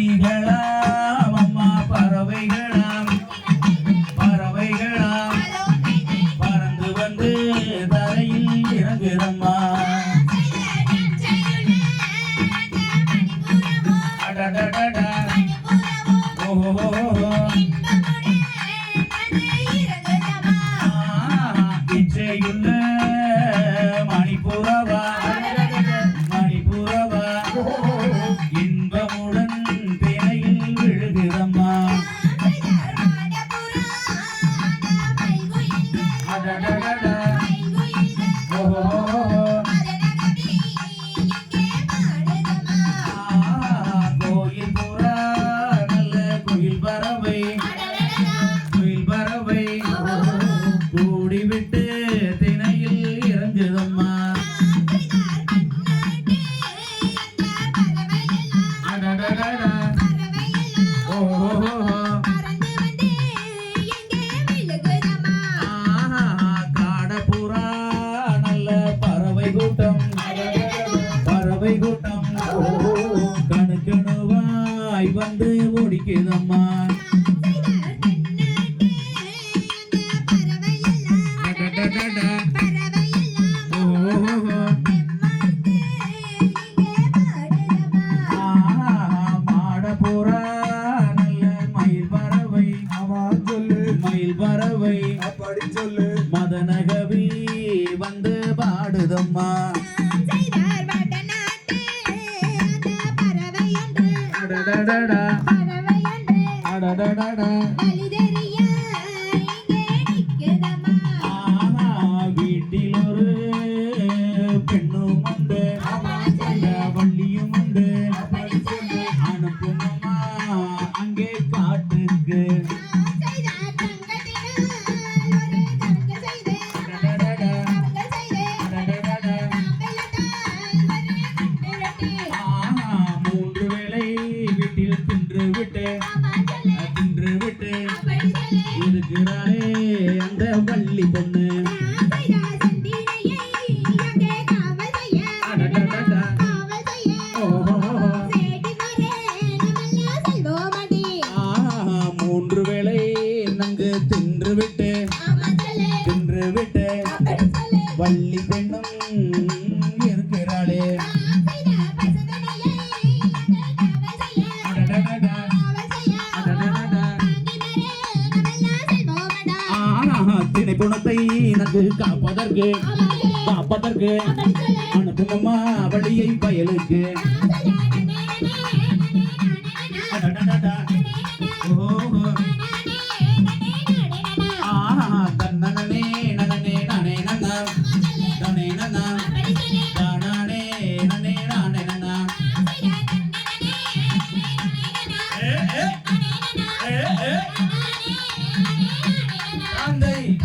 பட்சிகளாம் அம்மா பறவைகளாம் பறவைகளாம். பறந்து வந்து தரையில் இறங்குதம்மா. அடடடடா. ஓஹோ கூட்டம் வந்து ஓடிக்குதம்மா மயில் பறவை அப்படி சொல்லு மதனகவி வந்து பாடுதம்மா அடடடடா. அடடடடா இருக்கிறாளே அந்த வள்ளி பொண்ணு. மூன்று வேளை நங்கு தின்று விட்டு தின்று விட்டு வள்ளி பெண்ணும் இருக்கிறாளே. தினை குணத்தை நன்கு காப்பதற்கு காப்பதற்கு அனுப்புமம்மா வழியை பயலுக்கு. தந்தை.